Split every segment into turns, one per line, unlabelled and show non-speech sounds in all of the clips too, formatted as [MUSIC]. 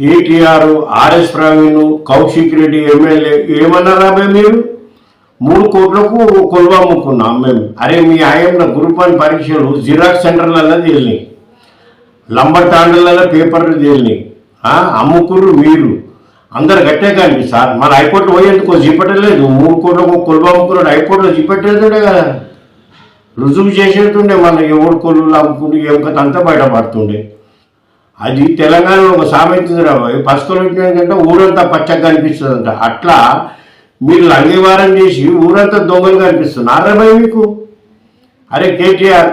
ఈటీఆర్ ఆర్ఎస్ ప్రవీణ్ కౌశిక్ రెడ్డి ఎమ్మెల్యే ఏమన్నారా అబ్బాయి మీరు? మూడు కోట్లకు కొలువ అమ్ముకున్నాం మేము. అరే మీ ఆయన గ్రూప్ వన్ పరీక్షలు జిరాక్స్ సెంటర్లలో తేలినాయి. లంబర్ పేపర్లు తేలినాయి. అమ్ముకురు అమ్ముకుర్రు మీరు. అందరు గట్టే కానీ సార్. మన హైకోర్టు పోయేందుకు చూపెట్టలేదు మూడు కోట్లకు కొలువ అమ్ముకున్నాడు. హైకోర్టులో చూపెట్టేదే కదా. రుజువు చేసేటుండే మన ఎవరు కొలువులు అమ్ముకుంటూ ఏం కథ అంతా బయటపడుతుండే. అది తెలంగాణలో ఒక సామెత ఉంది రాబోయ్ పసుకలు పెట్టినాకంటే ఊరంతా పచ్చగా కనిపిస్తుందంట అట్లా మీరు లంగివారం చేసి ఊరంతా దొంగలు కనిపిస్తున్నారు భయ్ మీకు? అరే కేటీఆర్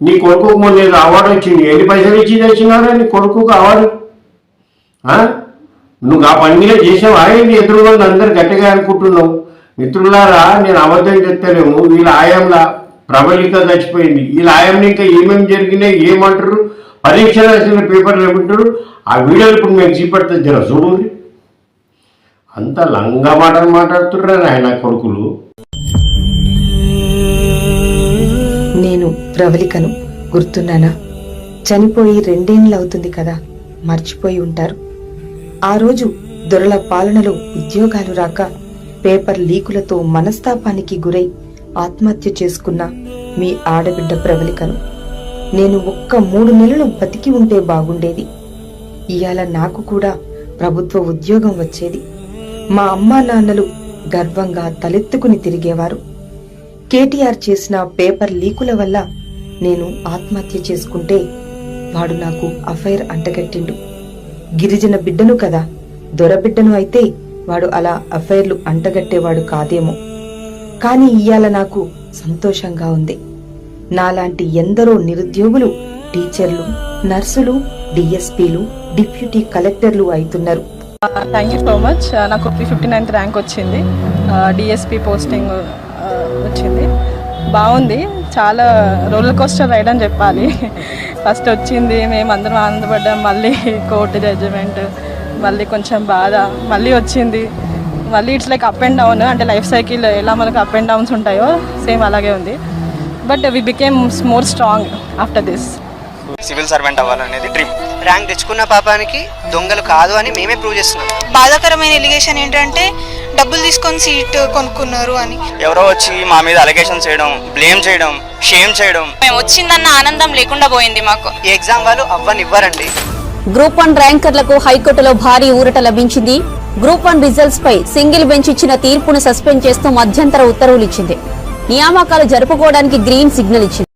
నీ కొడుకుకు మొన్న ఏదో అవార్డు వచ్చింది. ఎన్ని పైసలు ఇచ్చి తెచ్చినారా నీ కొడుకుకు అవార్డు? నువ్వు ఆ పని మీద చేసావా ఏంటి ఎదురు వాళ్ళు అందరు గట్టిగా అనుకుంటున్నావు. మిత్రులారా నేను అబద్ధం చెప్తలేము వీళ్ళ ఆయంలా ప్రబలిక చచ్చిపోయింది. వీళ్ళ ఆయంలో ఇంకా ఏమేమి జరిగినాయి ఏమంటారు? పరీక్ష రాసిన పేపర్లు ఏమంటారు? ఆ వీడియోలు ఇప్పుడు మేము చూపెడతా జర చూడండి. అంత లంగా మాటలు మాట్లాడుతున్నారు ఆయన కొడుకులు.
నేను ప్రవళికను గుర్తున్నానా? చనిపోయి రెండేండ్లవుతుంది కదా మర్చిపోయి ఉంటారు. ఆ రోజు దొరల పాలనలో ఉద్యోగాలు రాక పేపర్ లీకులతో మనస్తాపానికి గురై ఆత్మహత్య చేసుకున్న మీ ఆడబిడ్డ ప్రవళికను. నేను ఒక్క మూడు నెలలు బతికి ఉంటే బాగుండేది. ఇవాళ నాకు కూడా ప్రభుత్వ ఉద్యోగం వచ్చేది. మా అమ్మా నాన్నలు గర్వంగా తలెత్తుకుని తిరిగేవారు. కేటీఆర్ చేసిన పేపర్ లీకుల వల్ల నేను ఆత్మహత్య చేసుకుంటే వాడు నాకు అఫైర్ అంటగట్టిండు. గిరిజన బిడ్డను కదా దొరబిడ్డను అయితే వాడు అలా అఫైర్లు అంటగట్టేవాడు కాదేమో. కాని ఇయ్యాల నాకు సంతోషంగా ఉంది. నాలాంటి ఎందరో నిరుద్యోగులు టీచర్లు నర్సులు డిఎస్పీలు డిప్యూటీ కలెక్టర్లు అవుతున్నారు.
థ్యాంక్ యూ సో మచ్ నాకు ఫిఫ్టీ నైన్త్ ర్యాంక్ వచ్చింది. డిఎస్పి పోస్టింగ్ వచ్చింది. బాగుంది. చాలా రోలర్ కోస్టర్ రైడ్ అని చెప్పాలి. [LAUGHS] ఫస్ట్ వచ్చింది మేము అందరం ఆనందపడ్డాం. మళ్ళీ కోర్టు జడ్జిమెంట్ మళ్ళీ కొంచెం బాధ మళ్ళీ వచ్చింది. మళ్ళీ it's like up and down అంటే లైఫ్ సైకిల్ ఎలా మనకు అప్ అండ్ డౌన్స్ ఉంటాయో సేమ్ అలాగే ఉంది. But we became more strong after this.
Civil servant అవ్వాలనేది dream. Rank తెచ్చుకున్న పాపానికి దొంగలు కాదు అని మేమే ప్రూవ్ చేస్తున్నాం.
బాధాకరమైన ఎలిగేషన్ ఏంటంటే డబ్బులు తీసుకొని సీట్ కొనుక్కున్నారు అని.
ఎవరో వచ్చి మా మీద అలిగేషన్ చేయడం బ్లేమ్ చేయడం షేమ్ చేయడం.
మేము వచ్చిందన్న ఆనందం లేకుండా పోయింది మాకు.
ఈ ఎగ్జామ్ వాళ్ళు అవ్వనివ్వరండి.
గ్రూప్ వన్ ర్యాంకర్లకు హైకోర్టులో భారీ ఊరట లభించింది. గ్రూప్ వన్ రిజల్ట్స్ పై సింగిల్ బెంచ్ ఇచ్చిన తీర్పును సస్పెండ్ చేస్తూ మధ్యంతర ఉత్తర్వులు ఇచ్చింది. నియామకాలు జరుపుకోవడానికి గ్రీన్ సిగ్నల్ ఇచ్చింది.